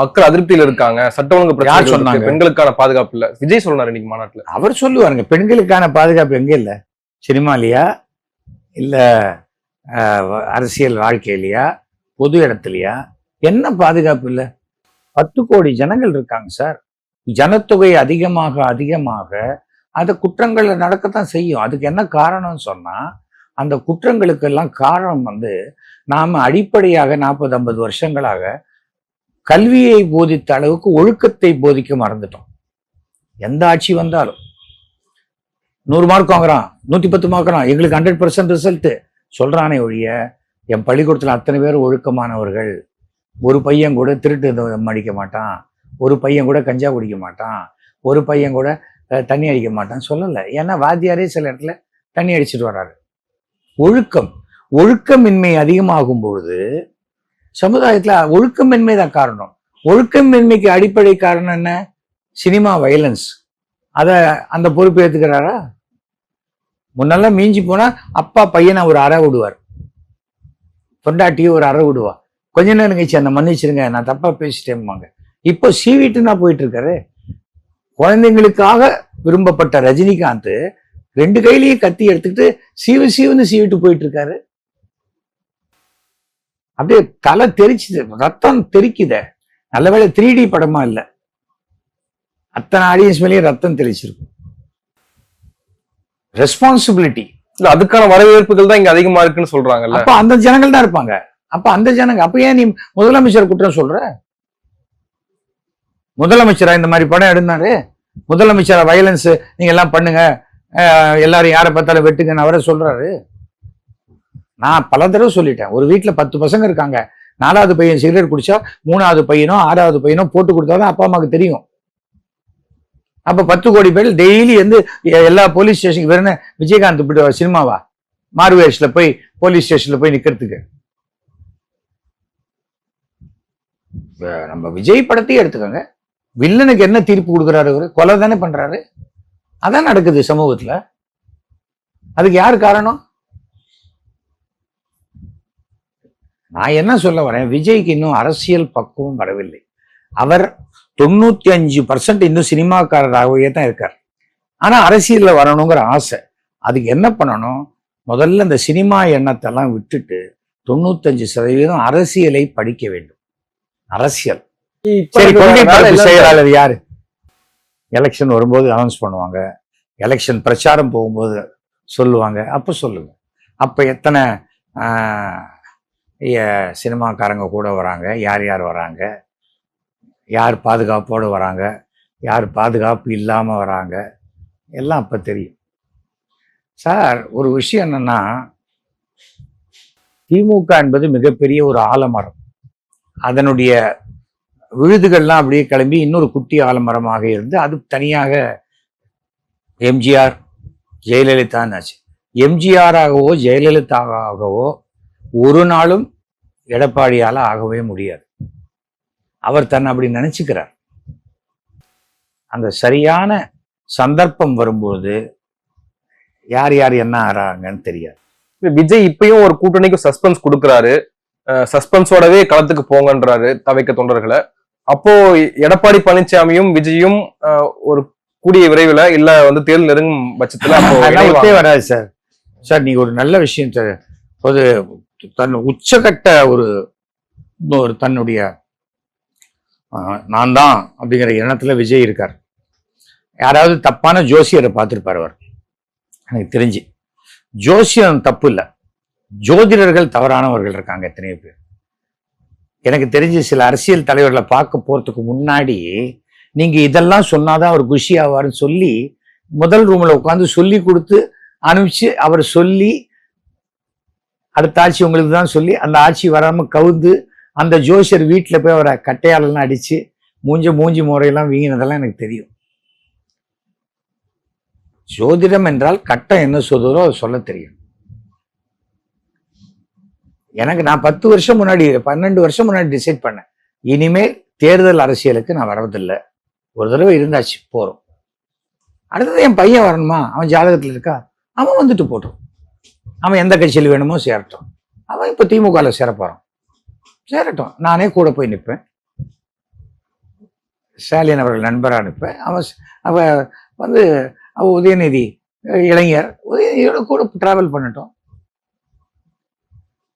மக்கள் அதிருப்தியில இருக்காங்க. சட்ட ஒழுங்கு பிரச்சனை சொன்னாங்க? பெண்களுக்கான பாதுகாப்பு இல்ல. விஜய் சொன்னார் இன்னைக்கு மாநாட்டுல. அவர் சொல்லுவாருங்க பெண்களுக்கான பாதுகாப்பு எங்க இல்லை? சினிமாலையா இல்ல அரசியல் வாழ்க்கையிலையா பொது இடத்துலையா என்ன பாதுகாப்பு இல்லை? பத்து கோடி ஜனங்கள் இருக்காங்க சார். ஜனத்தொகை அதிகமாக அதிகமாக அந்த குற்றங்கள் நடக்கத்தான் செய்யும். அதுக்கு என்ன காரணம்னு சொன்னா அந்த குற்றங்களுக்கெல்லாம் காரணம் வந்து நாம அடிப்படையாக நாற்பது ஐம்பது வருஷங்களாக கல்வியை போதித்த அளவுக்கு ஒழுக்கத்தை போதிக்க மறந்துட்டோம். எந்த ஆட்சி வந்தாலும். நூறு மார்க் வாங்குறான் நூத்தி பத்து மார்க்கிறான் எங்களுக்கு ஹண்ட்ரட் பர்சன்ட் ரிசல்ட் சொல்றானே ஒழிய என் பள்ளிக்கூடத்துல அத்தனை பேர் ஒழுக்கமானவர்கள். ஒரு பையன் கூட திருட்டு அடிக்க மாட்டான் ஒரு பையன் கூட கஞ்சா குடிக்க மாட்டான் ஒரு பையன் கூட தண்ணி அடிக்க மாட்டான் சொல்லலை. ஏன்னா வாத்தியாரே சில இடத்துல தண்ணி அடிச்சிட்டு வர்றாரு ஒழுக்கம் ஒழுக்கமின்மை அதிகமாகும் பொழுது சமுதாயத்துல ஒழுக்கமின்மை தான் காரணம். ஒழுக்கமின்மைக்கு அடிப்படை காரணம் என்ன? சினிமா வயலன்ஸ் அதை அந்த பொறுப்பு ஏத்துக்கிறாரா? முன்னெல்லாம் மீஞ்சி போனா அப்பா பையனை ஒரு அற விடுவார். பொண்டாட்டியை ஒரு அறை விடுவா. கொஞ்ச நேரம் கழிச்சு அந்த மன்னிச்சிருங்க நான் தப்பா பேசிட்டேம்பாங்க இப்போ சீவிட்டுனா போயிட்டு இருக்காரு குழந்தைங்களுக்காக விரும்பப்பட்ட ரஜினிகாந்த் ரெண்டு கையிலயும் கத்தி எடுத்துக்கிட்டு சீவு சீவுன்னு சீவிட்டு போயிட்டு இருக்காரு அப்படியே தலை தெரிச்சுது ரத்தம் தெரிக்குதே. நல்லவேளை த்ரீ டி படமா இல்ல. அத்தனை ஆடியன்ஸ் மேலேயும் ரத்தம் தெளிச்சிருக்கும் ரெஸ்பான்சிபிலிட்டி இல்ல அதுக்கான வரவேற்புகள் தான் இங்க அதிகமா இருக்குன்னு சொல்றாங்கல்ல. அப்ப அந்த ஜனங்கள் தான் இருப்பாங்க. அப்ப அந்த ஜனங்க அப்ப ஏன் நீ முதலமைச்சர் குற்றம் சொல்ற? முதலமைச்சரா இந்த மாதிரி படம் எடுத்தாரு முதலமைச்சரா வயலன்ஸ் நீங்க எல்லாம் பண்ணுங்க. எல்லாரும் யாரை பார்த்தாலும் வெட்டுங்கன்னு அவரே சொல்றாரு. நான் பல தடவை சொல்லிட்டேன். ஒரு வீட்டில் பத்து பசங்க இருக்காங்க. நாலாவது பையன் சிகரெட் குடிச்சா மூணாவது பையனோ ஆறாவது பையனோ போட்டு கொடுத்தாதான் அப்பா அம்மாவுக்கு தெரியும். அப்ப பத்து கோடி பேர் டெய்லி வந்து எல்லா போலீஸ் ஸ்டேஷனுக்கு வேற விஜயகாந்த் இப்படி சினிமாவா? மார்வேஷில் போய் போலீஸ் ஸ்டேஷன்ல போய் நிக்கிறதுக்கு. நம்ம விஜய் படத்தையும் எடுத்துக்கோங்க. வில்லனுக்கு என்ன தீர்ப்பு கொடுக்குறாரு அவரு? கொலை தானே பண்றாரு. அதான் நடக்குது சமூகத்துல. அதுக்கு யார் காரணம்? நான் என்ன சொல்ல வரேன்? விஜய்க்கு இன்னும் அரசியல் பக்குவம் வரவில்லை. அவர் தொண்ணூத்தி அஞ்சு பர்சன்ட் இன்னும் சினிமாக்காரராகவே தான் இருக்கார். ஆனா அரசியல்ல வரணுங்கிற ஆசை. அதுக்கு என்ன பண்ணணும்? முதல்ல இந்த சினிமா எண்ணத்தெல்லாம் விட்டுட்டு தொண்ணூத்தஞ்சு சதவீதம் அரசியலை படிக்க வேண்டும். அரசியல். சரி கொள்கை பரப்பு செயலாளர் யாரு? எலெக்ஷன் வரும்போது அனௌன்ஸ் பண்ணுவாங்க. எலெக்ஷன் பிரச்சாரம் போகும்போது சொல்லுவாங்க. அப்போ சொல்லுங்க. அப்போ எத்தனை சினிமாக்காரங்க கூட வராங்க. யார் யார் வராங்க? யார் பாதுகாப்போடு வராங்க? யார் பாதுகாப்பு இல்லாமல் வராங்க? எல்லாம் அப்போ தெரியும். சார் ஒரு விஷயம் என்னென்னா திமுக என்பது மிகப்பெரிய ஒரு ஆலமரம். அதனுடைய விழுதுகள்லாம் அப்படியே கிளம்பி இன்னொரு குட்டி ஆலமரமாக இருந்து அது தனியாக எம்ஜிஆர் ஜெயலலிதான்னு ஆச்சு. எம்ஜிஆராகவோ ஜெயலலிதாவாகவோ ஒரு நாளும் எடப்பாடியால ஆகவே முடியாது. அவர் தன்னை அப்படி நினைச்சுக்கிறார். அந்த சரியான சந்தர்ப்பம் வரும்போது யார் யார் என்ன ஆறாங்கன்னு தெரியாது. விஜய் இப்பயும் ஒரு கூட்டணிக்கு சஸ்பென்ஸ் கொடுக்கறாரு. சஸ்பென்ஸோடவே களத்துக்கு போங்கன்றாரு தவைக்க தொண்டர்களை. அப்போ எடப்பாடி பழனிசாமியும் விஜயும் ஒரு கூடிய விரைவில் இல்ல வந்து தேர்தல் நெருங்கும் பட்சத்துல அப்போ வராது சார். சார் நீங்க ஒரு நல்ல விஷயம் சார். ஒரு தன் உச்சகட்ட ஒரு ஒரு தன்னுடைய நான் தான் அப்படிங்கிற எண்ணத்துல விஜய் இருக்கார். யாராவது தப்பான ஜோசியரை பார்த்துருப்பார் அவர். எனக்கு தெரிஞ்சு. ஜோசியம் தப்பு இல்லை. ஜோதிடர்கள் தவறானவர்கள் இருக்காங்க எத்தனையோ பேர். எனக்கு தெரிஞ்சு சில அரசியல் தலைவர்களை பார்க்க போறதுக்கு முன்னாடி நீங்க இதெல்லாம் சொன்னாதான் அவர் குஷி ஆவார்னு சொல்லி முதல் ரூம்ல உட்காந்து சொல்லி கொடுத்து அனுப்பிச்சு அவர் சொல்லி அடுத்த ஆட்சி உங்களுக்கு தான் சொல்லி அந்த ஆட்சி வராம கவுந்து அந்த ஜோசியர் வீட்டில் போய் அவரை கட்டையாலெல்லாம் அடிச்சு மூஞ்ச மூஞ்சி முறையெல்லாம் வீங்கினதெல்லாம் எனக்கு தெரியும். ஜோதிடம் என்றால் கட்டம் என்ன சொல்லுதோ அதை சொல்ல தெரியும். எனக்கு நான் பத்து வருஷம் முன்னாடி பன்னெண்டு வருஷம் முன்னாடி டிசைட் பண்ணேன். இனிமேல் தேர்தல் அரசியலுக்கு நான் வரதில்லை. ஒரு தடவை இருந்தாச்சு போறோம். அடுத்தது என் பையன் வரணுமா? அவன் ஜாதகத்தில் இருக்கா? அவன் வந்துட்டு போட்டோம். அவன் எந்த கட்சியில் வேணுமோ சேரட்டும். அவன் இப்போ திமுகவில் சேரப்போகிறான் சேரட்டும். நானே கூட போய் நிற்பேன் ஸ்டாலின் அவர்கள் நண்பராக நிற்பேன் அவன் ஸ்- அவ வந்து அவ உதயநிதி இளைஞர் உதயநிதியோட கூட ட்ராவல் பண்ணட்டும்.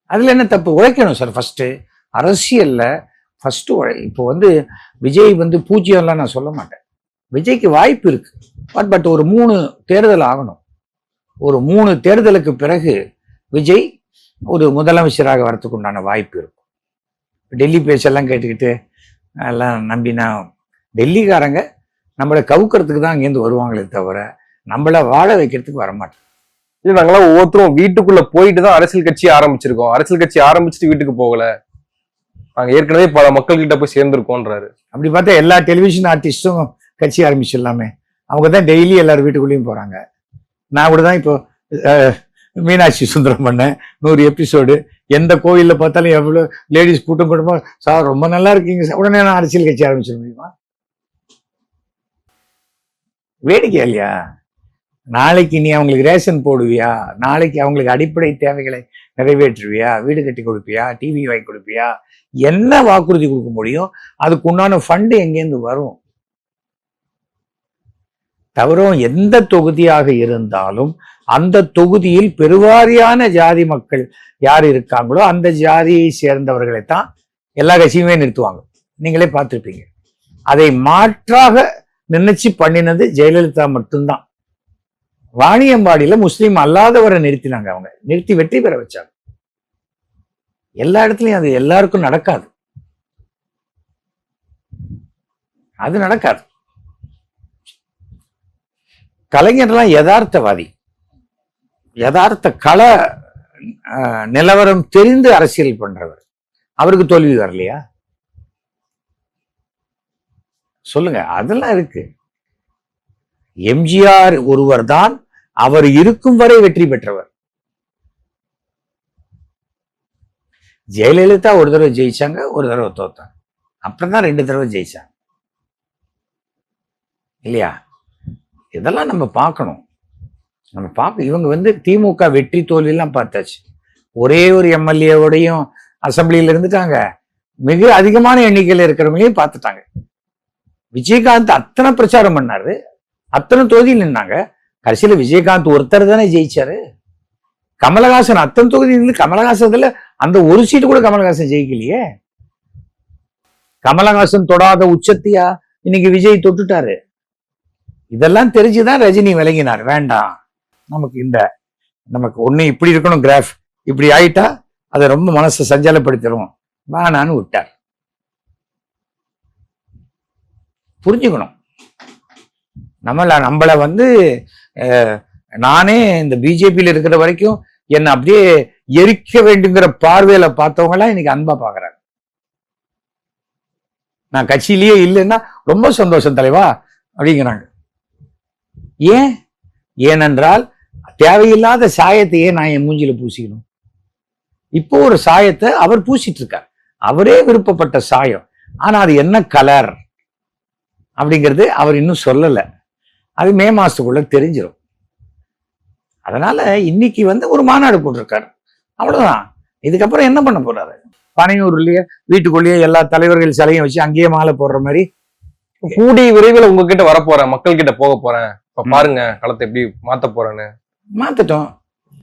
அதில் என்ன தப்பு? உழைக்கணும் சார் ஃபஸ்ட்டு அரசியலில் ஃபஸ்ட்டு உழை இப்போ வந்து விஜய் வந்து பூஜ்ஜியம்லாம் நான் சொல்ல மாட்டேன். விஜய்க்கு வாய்ப்பு இருக்குது பட் பட் ஒரு மூணு தேர்தல் ஆகணும். ஒரு மூணு தேர்தலுக்கு பிறகு விஜய் ஒரு முதலமைச்சராக வரத்துக்கு உண்டான வாய்ப்பு இருக்கும். டெல்லி பேச்செல்லாம் கேட்டுக்கிட்டு எல்லாம் நம்பினா டெல்லிக்காரங்க நம்மளை கவுக்கிறதுக்கு தான் அங்கேருந்து வருவாங்களே தவிர நம்மள வாழ வைக்கிறதுக்கு வரமாட்டாங்க. இல்ல நாங்களாம் ஒவ்வொருத்தரும் வீட்டுக்குள்ள போயிட்டு தான் அரசியல் கட்சி ஆரம்பிச்சிருக்கோம். அரசியல் கட்சி ஆரம்பிச்சுட்டு வீட்டுக்கு போகல. நாங்க ஏற்கனவே பல மக்கள் கிட்ட போய் சேர்ந்திருக்கோன்றாரு அப்படி பார்த்தா எல்லா டெலிவிஷன் ஆர்டிஸ்ட்டும் கட்சி ஆரம்பிச்சிடலாமே. அவங்க தான் டெய்லி எல்லார் வீட்டுக்குள்ளேயும் போறாங்க. நான் கூட தான் இப்போ மீனாட்சி சுந்தரம் பண்ணேன். நூறு எபிசோடு எந்த கோயிலில் பார்த்தாலும் எவ்வளோ லேடிஸ் கூட்டம் கூட்டமாக சார் ரொம்ப நல்லா இருக்கீங்க சார். உடனே நான் அரசியல் கட்சி ஆரம்பிச்சிட முடியுமா வேடிக்கை இல்லையா? நாளைக்கு நீ அவங்களுக்கு ரேஷன் போடுவியா? நாளைக்கு அவங்களுக்கு அடிப்படை தேவைகளை நிறைவேற்றுவியா? வீடு கட்டி கொடுப்பியா? டிவி வாங்கி கொடுப்பியா? என்ன வாக்குறுதி கொடுக்க முடியும்? அதுக்கு உண்டான ஃபண்டு எங்கேருந்து வரும்? தவறும் எந்த தொகுதியாக இருந்தாலும் அந்த தொகுதியில் பெருவாரியான ஜாதி மக்கள் யார் இருக்காங்களோ அந்த ஜாதியை சேர்ந்தவர்களை தான் எல்லா கட்சியுமே நிறுத்துவாங்க. நீங்களே பார்த்துருப்பீங்க. அதை மாற்றாக நினைச்சு பண்ணினது ஜெயலலிதா மட்டும்தான். வாணியம்பாடியில முஸ்லீம் அல்லாதவரை நிறுத்தினாங்க அவங்க. நிறுத்தி வெற்றி பெற வச்சாங்க. எல்லா இடத்துலயும் அது எல்லாருக்கும் நடக்காது. அது நடக்காது. கலைஞர்லாம் யதார்த்தவாதி. யதார்த்த கள நிலவரம் தெரிந்து அரசியல் பண்றவர். அவருக்கு தோல்வி வரலையா? சொல்லுங்க அதெல்லாம் இருக்கு. எம்ஜிஆர் ஒருவர் தான் அவர் இருக்கும் வரை வெற்றி பெற்றவர். ஜெயலலிதா ஒரு தடவை ஜெயிச்சாங்க ஒரு தடவை தோத்தாங்க. அப்புறம் தான் ரெண்டு தடவை ஜெயிச்சாங்க. இல்லையா? இதெல்லாம் நம்ம பார்க்கணும். நம்ம பார்க்க இவங்க வந்து திமுக வெற்றி தோல்விலாம் பார்த்தாச்சு. ஒரே ஒரு எம்எல்ஏவோடையும் அசம்பிளியில் இருந்துட்டாங்க. மிக அதிகமான எண்ணிக்கையில் இருக்கிறவங்களையும் பார்த்துட்டாங்க. விஜயகாந்த் அத்தனை பிரச்சாரம் பண்ணாரு. அத்தனை தொகுதியில் நின்னாங்க. கடைசியில விஜயகாந்த் ஒருத்தர் தானே ஜெயிச்சாரு. கமலஹாசன் அத்தனை தொகுதியில் இருந்து கமலஹாசன்ல அந்த ஒரு சீட்டு கூட கமலஹாசன் ஜெயிக்கலையே. கமலஹாசன் தொடாத உச்சத்தையா? இன்னைக்கு விஜய் தொட்டுட்டாரு. இதெல்லாம் தெரிஞ்சுதான் ரஜினி விளங்கினார். வேண்டாம். நமக்கு இந்த நமக்கு ஒண்ணு இப்படி இருக்கணும் கிராஃப் இப்படி ஆயிட்டா அதை ரொம்ப மனசை சஞ்சலப்படுத்திடும் வேணான்னு விட்டார். புரிஞ்சுக்கணும். நம்மள நம்மளை வந்து நானே இந்த பிஜேபியில் இருக்கிற வரைக்கும் என்னை அப்படியே எரிக்க வேண்டுங்கிற பார்வையில பார்த்தவங்களாம் இன்னைக்கு அன்பா பாக்குறாங்க நான் கட்சியிலேயே இல்லைன்னா ரொம்ப சந்தோஷம் தலைவா அப்படிங்கிறாங்க. ஏன்? ஏனென்றால் தேவையில்லாத சாயத்தையே நான் என் மூஞ்சில பூசிக்கணும். இப்போ ஒரு சாயத்தை அவர் பூசிட்டு இருக்கார் அவரே விருப்பப்பட்ட சாயம். ஆனா அது என்ன கலர் அப்படிங்கிறது அவர் இன்னும் சொல்லல. அது மே மாசத்துக்குள்ள தெரிஞ்சிடும் அதனால இன்னைக்கு வந்து ஒரு மாநாடு போட்டிருக்காரு. அவ்வளவுதான். இதுக்கப்புறம் என்ன பண்ண போறாரு? பனையூர்லயே வீட்டுக்குள்ளேயே எல்லா தலைவர்கள் சிலையும் வச்சு அங்கேயே மாலை போடுற மாதிரி. கூடிய விரைவில் உங்ககிட்ட வர போறேன். மக்கள் கிட்ட போக போறேன். இப்ப. பாருங்க களத்தை எப்படி மாத்த போறேன்னு. மாத்திட்டோம்.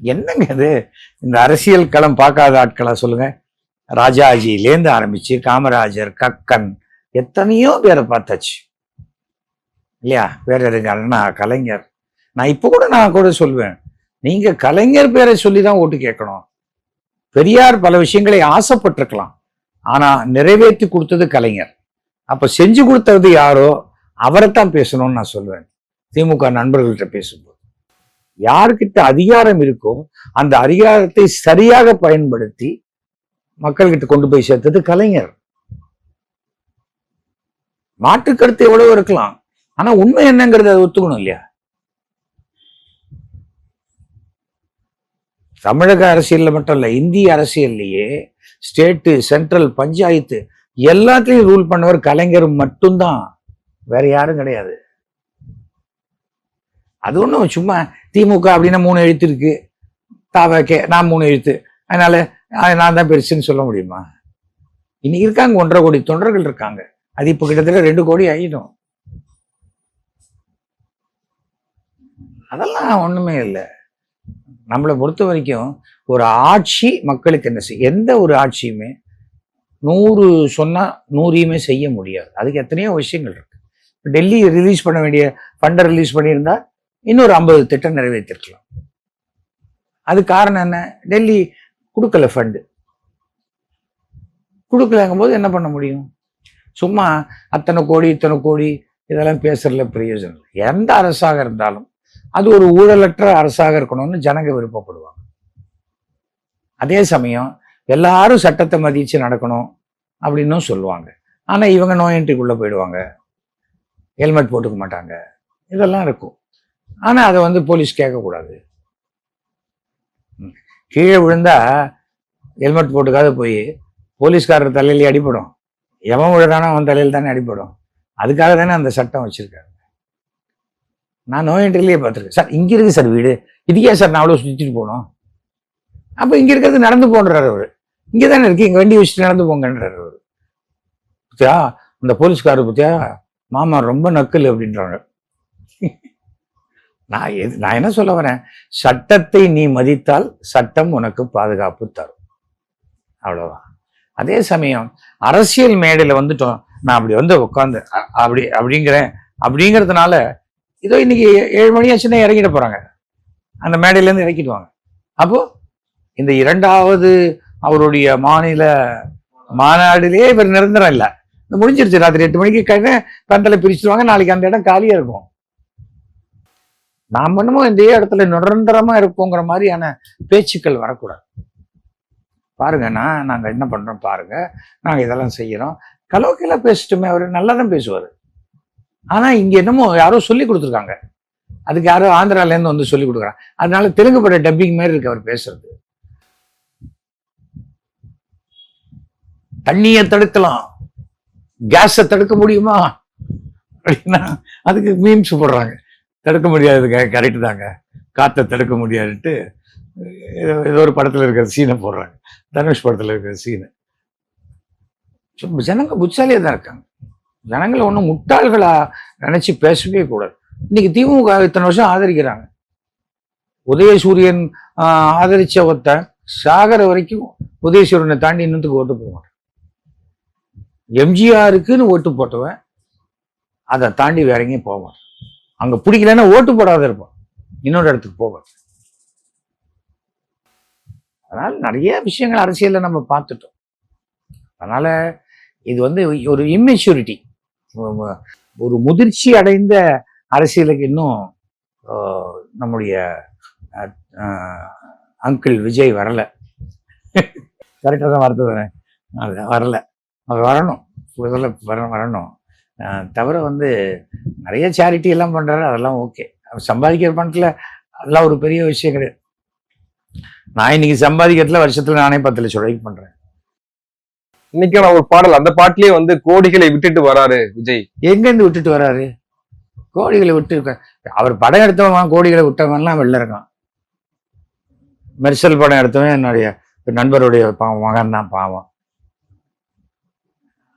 என்னங்க இது? இந்த அரசியல் களம் பார்க்காத ஆட்களா சொல்லுங்க. ராஜாஜிலேருந்து ஆரம்பிச்சு காமராஜர் கக்கன் எத்தனையோ பேரை பார்த்தாச்சு. இல்லையா? பேரறிஞர் அண்ணா கலைஞர். நான் இப்போ கூட நான் கூட சொல்வேன். நீங்க கலைஞர் பேரை சொல்லி தான் ஓட்டு கேட்கணும். பெரியார் பல விஷயங்களை ஆசைப்பட்டிருக்கலாம். ஆனா நிறைவேற்றி கொடுத்தது கலைஞர். அப்ப செஞ்சு கொடுத்தது யாரோ? அவரைத்தான் பேசணும்னு நான் சொல்வேன். திமுக நண்பர்கள்ட்ட பேசும்போது யார்கிட்ட அதிகாரம் இருக்கோ அந்த அதிகாரத்தை சரியாக பயன்படுத்தி மக்கள்கிட்ட கொண்டு போய் சேர்த்தது கலைஞர். மாற்று கருத்து எவ்வளவு இருக்கலாம். ஆனா உண்மை என்னங்கிறத அதை ஒத்துக்கணும் இல்லையா? தமிழக அரசியல்ல மட்டும் இல்ல இந்திய அரசியல்லையே ஸ்டேட்டு சென்ட்ரல் பஞ்சாயத்து எல்லாத்துலயும் ரூல் பண்ணவர் கலைஞர் மட்டும்தான். வேற யாரும் கிடையாது. அது ஒன்றும் சும்மா திமுக அப்படின்னா மூணு எழுத்து இருக்கு. தாவ கே நான் மூணு எழுத்து. அதனால நான் தான் பெருசுன்னு சொல்ல முடியுமா? இன்னைக்கு இருக்காங்க ஒன்றரை கோடி தொண்டர்கள் இருக்காங்க. அது இப்போ கிட்டத்தட்ட ரெண்டு கோடி ஆயிடும். அதெல்லாம் ஒண்ணுமே இல்லை. நம்மளை பொறுத்த வரைக்கும் ஒரு ஆட்சி மக்களுக்கு என்ன செய்ய எந்த ஒரு ஆட்சியுமே நூறு சொன்னால் நூறையுமே செய்ய முடியாது. அதுக்கு எத்தனையோ விஷயங்கள் இருக்கு. டெல்லி ரிலீஸ் பண்ண வேண்டிய ஃபண்டை ரிலீஸ் பண்ணியிருந்தா இன்னொரு ஐம்பது திட்டம் நிறைவேற்றிருக்கலாம். அது காரணம் என்ன? டெல்லி கொடுக்கல ஃபண்டு கொடுக்கலங்கும் போது என்ன பண்ண முடியும்? சும்மா அத்தனை கோடி இத்தனை கோடி இதெல்லாம் பேசுறதுல பிரயோஜனம் இல்லை. எந்த அரசாக இருந்தாலும் அது ஒரு ஊழலற்ற அரசாக இருக்கணும்னு ஜனங்க விருப்பப்படுவாங்க. அதே சமயம் எல்லாரும் சட்டத்தை மதிச்சு நடக்கணும் அப்படின்னும் சொல்லுவாங்க. ஆனால் இவங்க நோய் போயிடுவாங்க. ஹெல்மெட் போட்டுக்க மாட்டாங்க. இதெல்லாம் இருக்கும். ஆனா அதை வந்து போலீஸ் கேட்கக்கூடாது. கீழே விழுந்தா ஹெல்மெட் போட்டுக்காத போய் போலீஸ்காரர் தலையிலே அடிபடும். எவன் விழுறானோ அவன் தலையில் தானே அடிபடும். அதுக்காக தானே அந்த சட்டம் வச்சிருக்காங்க. நான் நோய் என்ட்ரிலேயே பார்த்துருக்கேன். சார் இங்க இருக்கு சார் வீடு. இதுக்கே சார் நான் அவ்வளோ சுற்றிட்டு போகணும்? அப்போ இங்க இருக்கிறது நடந்து போன்றாரு அவரு. இங்கே தானே இருக்கு. இங்க வண்டி வச்சுட்டு நடந்து போங்கன்றாரு அவரு. பத்தியா அந்த போலீஸ்காரர் பத்தியா மாமா ரொம்ப நக்கல் அப்படின்றாங்க. நான் எது நான் என்ன சொல்ல வரேன்? சட்டத்தை நீ மதித்தால் சட்டம் உனக்கு பாதுகாப்பு தரும். அவ்வளோதான் அதே சமயம் அரசியல் மேடையில் வந்துட்டோம். நான் அப்படி வந்து உட்காந்து அ- அப்படி அப்படிங்கிறேன். அப்படிங்கிறதுனால இதோ இன்னைக்கு ஏ- ஏழு மணி ஆச்சுன்னா இறங்கிட போகிறாங்க அந்த மேடையிலேருந்து இறக்கிடுவாங்க. அப்போது இந்த இரண்டாவது அவருடைய மாநில மாநாடுலேயே இவர் நிரந்தரம் இல்லை. முடிஞ்சிருச்சு. ராத்திரி எட்டு மணிக்கு கண்ணு பந்தலை பிரிச்சுடுவாங்க. நாளைக்கு அந்த இடம் காலியாக இருக்கும். நாம் என்னமோ இந்த இடத்துல நிரந்தரமா இருப்போங்கிற மாதிரியான பேச்சுக்கள் வரக்கூடாது. பாருங்கண்ணா நாங்கள் நாங்க என்ன பண்றோம் பாருங்க. நாங்க இதெல்லாம் செய்யறோம். கலோக்கில பேசிட்டுமே அவர் நல்லா தான் பேசுவார். ஆனா இங்க என்னமோ யாரோ சொல்லி கொடுத்துருக்காங்க. அதுக்கு யாரோ ஆந்திரால இருந்து வந்து சொல்லி கொடுக்குறாங்க. அதனால தெலுங்கு பட டப்பிங் மாதிரி இருக்கு அவர் பேசுறது. தண்ணியை தடுக்கலாம். கேஸை தடுக்க முடியுமா? அப்படின்னா அதுக்கு மீம்ஸ் போடுறாங்க. தடுக்க முடியாதுங்க கரெக்டு தாங்க. காற்றை தடுக்க முடியாதுன்ட்டு ஏதோ ஏதோ ஒரு படத்தில் இருக்கிற சீனை போடுறாங்க. தனுஷ் படத்தில் இருக்கிற சீனை சும்மா ஜனங்க புத்தாலியா தான் இருக்காங்க. ஜனங்களை ஒன்றும் முட்டாள்களாக நினச்சி பேசவே கூடாது. இன்னைக்கு திமுக இத்தனை வருஷம் ஆதரிக்கிறாங்க. உதயசூரியன் ஆதரிச்ச ஒருத்தன் சாகர வரைக்கும் உதயசூரியனை தாண்டி இன்னத்துக்கு ஓட்டு போக மாட்டான். எம்ஜிஆருக்குன்னு ஓட்டு போட்டவன் அதை தாண்டி வேற எங்கேயும் போவான் அங்க பிடிக்கலன்னா ஓட்டு போடாத இருப்பான் இன்னொரு இடத்துக்கு போவார் அதனால் நிறைய விஷயங்கள் அரசியலில் நம்ம பார்த்துட்டோம். அதனால இது வந்து ஒரு இம்மெச்சூரிட்டி ஒரு முதிர்ச்சி அடைந்த அரசியலுக்கு இன்னும் நம்முடைய அங்கிள் விஜய் வரலை. கரெக்டாக தான் வரது தானே? அது வரலை. அது வரணும். முதல்ல வர வரணும். தவிர வந்து நிறைய சேரிட்டி எல்லாம் பண்றாரு அதெல்லாம் ஓகே சம்பாதிக்கிற பணத்துல அதெல்லாம் ஒரு பெரிய விஷயம் கிடையாது. நான் இன்னைக்கு சம்பாதிக்கிறதுல வருஷத்துல நானே பத்து லட்சம் ரூபாய்க்கு பண்றேன் இன்னைக்கான ஒரு பாடல் அந்த பாட்டிலேயே வந்து கோடிகளை விட்டுட்டு வராரு விஜய். எங்கேருந்து விட்டுட்டு வராரு? கோடிகளை விட்டு அவர் படம் எடுத்தவன் கோடிகளை விட்டவன்லாம் வெளில இருக்கான். மெர்சல் படம் எடுத்தவன் என்னுடைய நண்பருடைய பாவம் மகன் தான் பாவம்.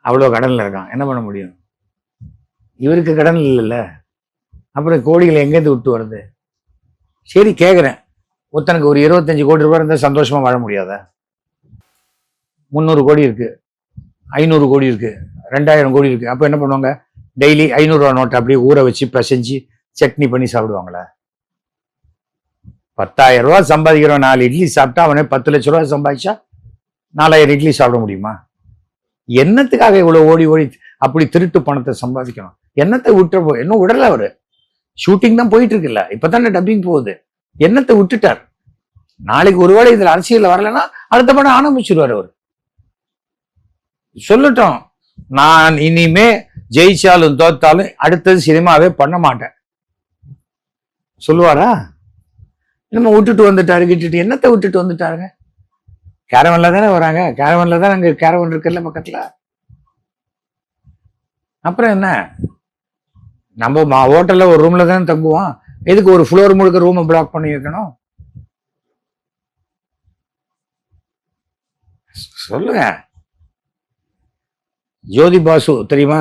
அவ்வளோ கடன்ல இருக்கான். என்ன பண்ண முடியும்? இவருக்கு கடன் இல்லைல்ல? அப்புறம் கோடிகளை எங்கேருந்து விட்டு வருது சரி கேட்குறேன் ஒருத்தனுக்கு ஒரு இருபத்தஞ்சு கோடி ரூபாய் இருந்தால் சந்தோஷமாக வாழ முடியாதா? முந்நூறு கோடி இருக்குது ஐநூறு கோடி இருக்குது ரெண்டாயிரம் கோடி இருக்குது அப்போ என்ன பண்ணுவாங்க? டெய்லி ஐநூறுரூவா நோட்டை அப்படியே ஊற வச்சு பிசைஞ்சு சட்னி பண்ணி சாப்பிடுவாங்களா? பத்தாயிரம் ரூபா சம்பாதிக்கிறவன் நாலு இட்லி சாப்பிட்டா அவனே பத்து லட்ச ரூபா சம்பாதிச்சா நாலாயிரம் இட்லி சாப்பிட முடியுமா? என்னத்துக்காக இவ்வளோ ஓடி ஓடி அப்படி திருட்டு பணத்தை சம்பாதிக்கணும். என்னத்தை விட்டுற போ இன்னும் விடல அவரு. ஷூட்டிங் தான் போயிட்டு இருக்குல்ல இப்பதானே டப்பிங் போகுது. என்னத்தை விட்டுட்டார்? நாளைக்கு ஒருவேளை இதுல அரசியல் வரலைன்னா அடுத்த படம் ஆரம்பிச்சிருவார் அவர். சொல்லட்டும். நான் இனிமே ஜெயிச்சாலும் தோத்தாலும் அடுத்தது சினிமாவே பண்ண மாட்டேன். சொல்லுவாரா? நம்ம விட்டுட்டு வந்துட்டாரு கிட்டுட்டு என்னத்தை விட்டுட்டு வந்துட்டாருங்க? கேரவன்ல தானே வராங்க. கேரவன்ல தான் அங்க கேரவன் இருக்குல்ல பக்கத்துல? அப்புறம் என்ன? நம்ம மா ஹோட்டலில் ஒரு ரூமில் தானே தங்குவோம். எதுக்கு ஒரு ஃப்ளோர் முழுக்க ரூமை பிளாக் பண்ணி இருக்கணும் சொல்லுங்க. ஜோதி பாசு தெரியுமா?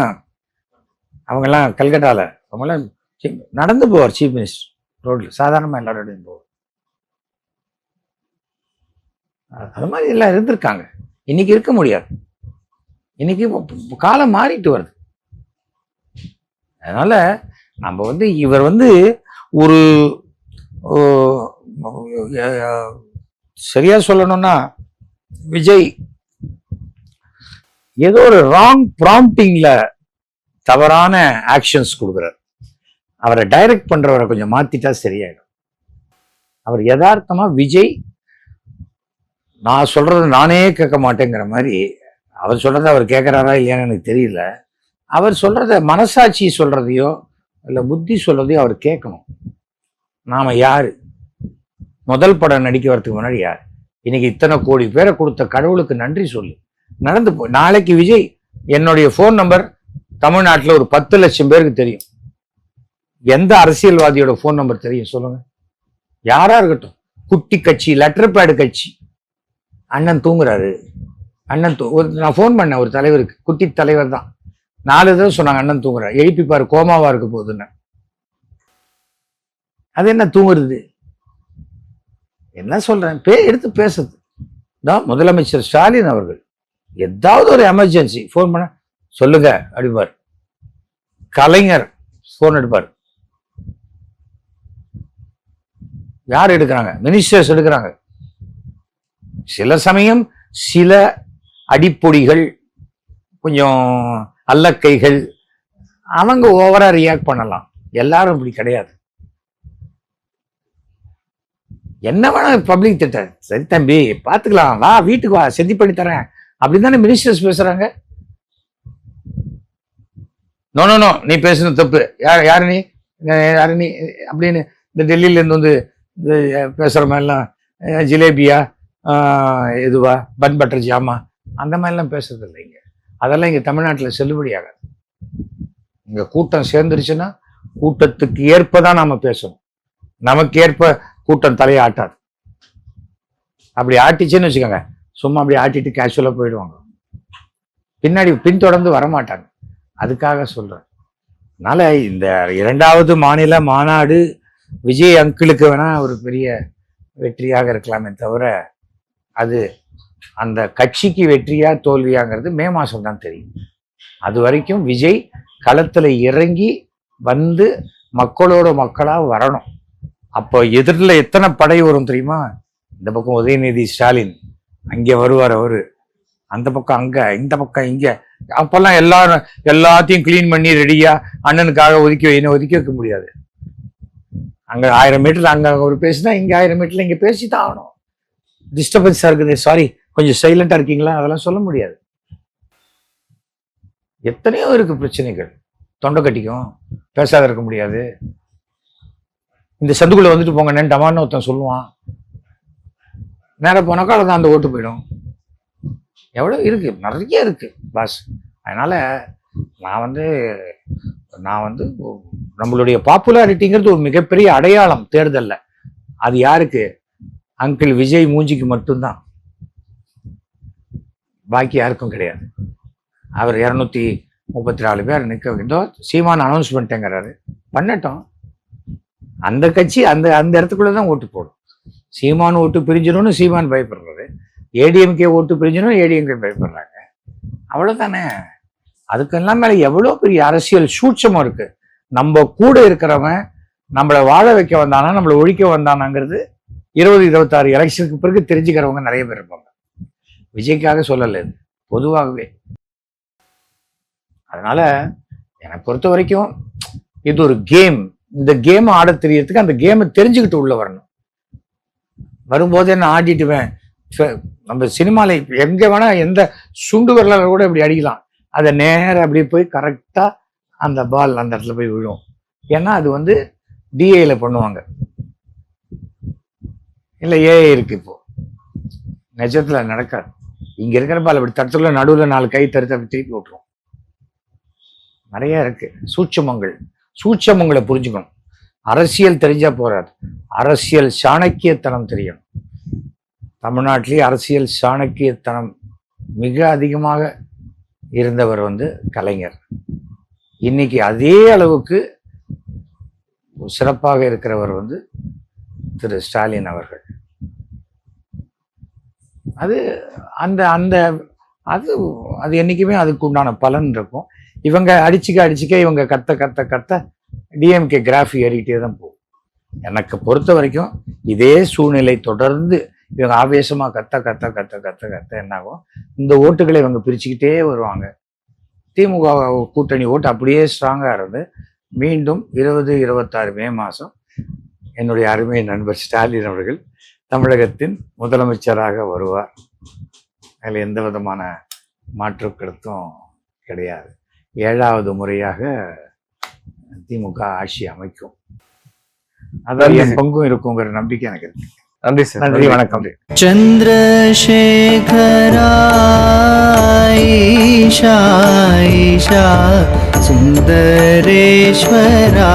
அவங்கெல்லாம் கல்கட்டால. அவங்கெல்லாம் நடந்து போவார் சீஃப் மினிஸ்டர் ரோட்ல. சாதாரணமாக எல்லாரோடையும் போவார். அது மாதிரி எல்லாம் இருந்திருக்காங்க. இன்னைக்கு இருக்க முடியாது. இன்னைக்கு காலம் மாறிட்டு வருது. அதனால் நம்ம வந்து இவர் வந்து ஒரு சரியாக சொல்லணும்னா விஜய் ஏதோ ஒரு ராங் ப்ராம்ப்டிங்ல தவறான ஆக்ஷன்ஸ் கொடுக்குறார். அவரை டைரக்ட் பண்ணுறவரை கொஞ்சம் மாற்றிட்டா சரியாயிடும். அவர் யதார்த்தமாக விஜய் நான் சொல்கிறது நானே கேட்க மாட்டேங்கிற மாதிரி அவர் சொல்கிறது அவர் கேட்குறாரா இல்லையான்னு எனக்கு தெரியல. அவர் சொல்றத மனசாட்சி சொல்றதையோ இல்லை புத்தி சொல்றதையோ அவர் கேட்கணும். நாம யாரு? முதல் படம் நடிக்க வரதுக்கு முன்னாடி யார்? இன்னைக்கு இத்தனை கோடி பேரை கொடுத்த கடவுளுக்கு நன்றி சொல்லு. நடந்து போ நாளைக்கு விஜய் என்னுடைய ஃபோன் நம்பர் தமிழ்நாட்டில் ஒரு பத்து லட்சம் பேருக்கு தெரியும். எந்த அரசியல்வாதியோட ஃபோன் நம்பர் தெரியும் சொல்லுங்க. யாரா இருக்கட்டும். குட்டி கட்சி லெட்டர் பேடு கட்சி. அண்ணன் தூங்குறாரு. அண்ணன் தூ ஒரு நான் ஃபோன் பண்ணேன் ஒரு தலைவருக்கு. குட்டி தலைவர் தான். நாலு தடவை சொன்னாங்க அண்ணன் தூங்குறாரு. எழுப்பி பாரு கோமாவா இருக்க போகுதுன்னு. அது என்ன தூங்குறது? என்ன சொல்றேன் பே எடுத்து பேசுது தான் முதலமைச்சர் ஸ்டாலின் அவர்கள் ஏதாவது ஒரு எமர்ஜென்சி ஃபோன் பண்ண சொல்லுங்க அடிப்பார் கலைஞர் ஃபோன் எடுப்பார். யார் எடுக்கிறாங்க? மினிஸ்டர்ஸ் எடுக்கிறாங்க. சில சமயம் சில அடிப்பொடிகள் கொஞ்சம் அல்லக்கைகள். அவங்க ஓவரா ரியாக்ட் பண்ணலாம். எல்லாரும் இப்படி கிடையாது. என்ன வேணா பப்ளிக் திட்ட. சரி தம்பி பாத்துக்கலாம் வா வீட்டுக்கு வா செஞ்சு பண்ணி தரேன். அப்படின்னு தானே மினிஸ்டர்ஸ் பேசுறாங்க? நோ நோ நோ நீ பேசுன தப்பு. யார் யாரு நீ? யாரு நீ? அப்படின்னு இந்த டெல்லியில இருந்து வந்து இந்த பேசுற மாதிரிலாம் ஜிலேபியா இதுவா பன் பட்டர் ஜாமா அந்த மாதிரிலாம் பேசுறது இல்லைங்க. அதெல்லாம் இங்கே தமிழ்நாட்டில் செல்லுபடி ஆகாது. கூட்டம் சேர்ந்துருச்சுன்னா கூட்டத்துக்கு ஏற்பதான் நாம் பேசணும். நமக்கு ஏற்ப கூட்டம் தலையை ஆட்டாது. அப்படி ஆட்டிச்சுன்னு வச்சுக்கோங்க சும்மா அப்படி ஆட்டிட்டு கேஷுவலாக போயிடுவாங்க. பின்னாடி பின்தொடர்ந்து வரமாட்டாங்க. அதுக்காக சொல்கிறேன் அதனால் இந்த இரண்டாவது மாநில மாநாடு விஜய் அங்கிளுக்கு வேணால் ஒரு பெரிய வெற்றியாக இருக்கலாமே தவிர அது அந்த கட்சிக்கு வெற்றியா தோல்வியாங்கிறது மே மாதம் தான் தெரியும். அது வரைக்கும் விஜய் களத்துல இறங்கி வந்து மக்களோட மக்களா வரணும். அப்போ எதிரில் எத்தனை படை வரும் தெரியுமா? இந்த பக்கம் உதயநிதி ஸ்டாலின் அங்கே வருவார் அவர். அந்த பக்கம் அங்க இந்த பக்கம் இங்க. அப்பெல்லாம் எல்லாரும் எல்லாத்தையும் க்ளீன் பண்ணி ரெடியா அண்ணனுக்காக ஒதுக்கி என்ன ஒதுக்கி வைக்க முடியாது. அங்க ஆயிரம் மீட்டர்ல அங்க ஒரு பேசினா இங்க ஆயிரம் மீட்டர்ல இங்க பேசி தான் ஆகணும் டிஸ்டர்பன்ஸாக இருக்குது. சாரி கொஞ்சம் சைலண்டாக இருக்கீங்களா? அதெல்லாம் சொல்ல முடியாது. எத்தனையோ இருக்குது பிரச்சனைகள். தொண்டை கட்டிக்கும் பேசாத இருக்க முடியாது. இந்த சந்துக்குள்ளே வந்துட்டு போங்க டமான்னு ஒருத்தன் சொல்லுவான். நேரா போனாக்கா அவ்வளோதான் அந்த ஓட்டு போயிடும். எவ்வளோ இருக்குது நிறைய இருக்குது பாஸ் அதனால் நான் வந்து நான் வந்து நம்மளுடைய பாப்புலாரிட்டிங்கிறது ஒரு மிகப்பெரிய அடையாளம் தேர்தலில். அது யாருக்கு? அங்கிள் விஜய் மூஞ்சிக்கு மட்டும்தான். பாக்கி யாருக்கும் கிடையாது. அவர் இரநூத்தி முப்பத்தி நாலு பேர் நிற்க இதோ சீமான் அனௌன்ஸ் பண்ணிட்டேங்கிறாரு. பண்ணட்டும். அந்த கட்சி அந்த அந்த இடத்துக்குள்ளே தான் ஓட்டு போடும். சீமான் ஓட்டு பிரிஞ்சிடும்னு சீமான் பயப்படுறாரு. ஏடிஎம்கே ஓட்டு பிரிஞ்சிடும் ஏடிஎம்கே பயப்படுறாங்க. அவ்வளவுதானே? அதுக்கெல்லாம் மேல எவ்வளவு பெரிய அரசியல் சூட்சமாக இருக்கு. நம்ம கூட இருக்கிறவன் நம்மளை வாழ வைக்க வந்தானா நம்மளை ஒழிக்க வந்தானாங்கிறது இருபது இருபத்தாறு எலெக்ஷனுக்கு பிறகு தெரிஞ்சுக்கிறவங்க நிறைய பேர் இருப்பாங்க. விஜய்க்காக சொல்லலை இது. பொதுவாகவே. அதனால என்னை பொறுத்த வரைக்கும் இது ஒரு கேம். இந்த கேம் ஆட தெரியறதுக்கு அந்த கேமை தெரிஞ்சுக்கிட்டு உள்ள வரணும். வரும்போதே நான் ஆடிட்டுவேன். நம்ம சினிமாவில் எங்கே எங்க வேணா எந்த சுண்டு வரலாறு கூட இப்படி அடிக்கலாம். அதை நேராக அப்படியே போய் கரெக்டா அந்த பால் அந்த இடத்துல போய் விழும். ஏன்னா அது வந்து டிஏல பண்ணுவாங்க. இல்லை ஏஐ இருக்கு இப்போ. நிஜத்துல நடக்காது. இங்க இருக்கிறப்ப அப்படி தடுத்துல நடுவுல நாலு கை தடுத்து அப்படி திருப்பி விட்டுரும். நிறைய இருக்கு. சூட்சமங்கள். சூட்சமங்களை புரிஞ்சுக்கணும். அரசியல் தெரிஞ்சா போறார் அரசியல் சாணக்கியத்தனம் தெரியணும் தமிழ்நாட்டிலேயே அரசியல் சாணக்கியத்தனம் மிக அதிகமாக இருந்தவர் வந்து கலைஞர். இன்னைக்கு அதே அளவுக்கு சிறப்பாக இருக்கிறவர் வந்து திரு ஸ்டாலின் அவர்கள். அது அந்த அந்த அது அது என்றைக்குமே அதுக்கு உண்டான பலன் இருக்கும். இவங்க அடிச்சுக்க அடிச்சுக்க இவங்க கத்த கத்த கத்த டிஎம்கே கிராஃப் ஏறிக்கிட்டே தான் போகும். எனக்கு பொறுத்த வரைக்கும் இதே சூழ்நிலை தொடர்ந்து இவங்க ஆவேசமாக கத்த கத்த கத்த கத்த கத்த என்னாகும். இந்த ஓட்டுகளை இவங்க பிரிச்சுக்கிட்டே வருவாங்க. திமுக கூட்டணி ஓட்டு அப்படியே ஸ்ட்ராங்காக இருந்து மீண்டும் இருபது இருபத்தாறு மே மாதம் என்னுடைய அருமை நண்பர் ஸ்டாலின் அவர்கள் தமிழகத்தின் முதலமைச்சராக வருவார். அதில் எந்த விதமான மாற்றுக்கருத்தும் கிடையாது. ஏழாவது முறையாக திமுக ஆட்சி அமைக்கும். அதாவது என் பங்கும் இருக்குங்கிற நம்பிக்கை எனக்கு இருக்கு. நன்றி சார். நன்றி வணக்கம். சந்திரசேகராயிஷா சுந்தரேஸ்வரா.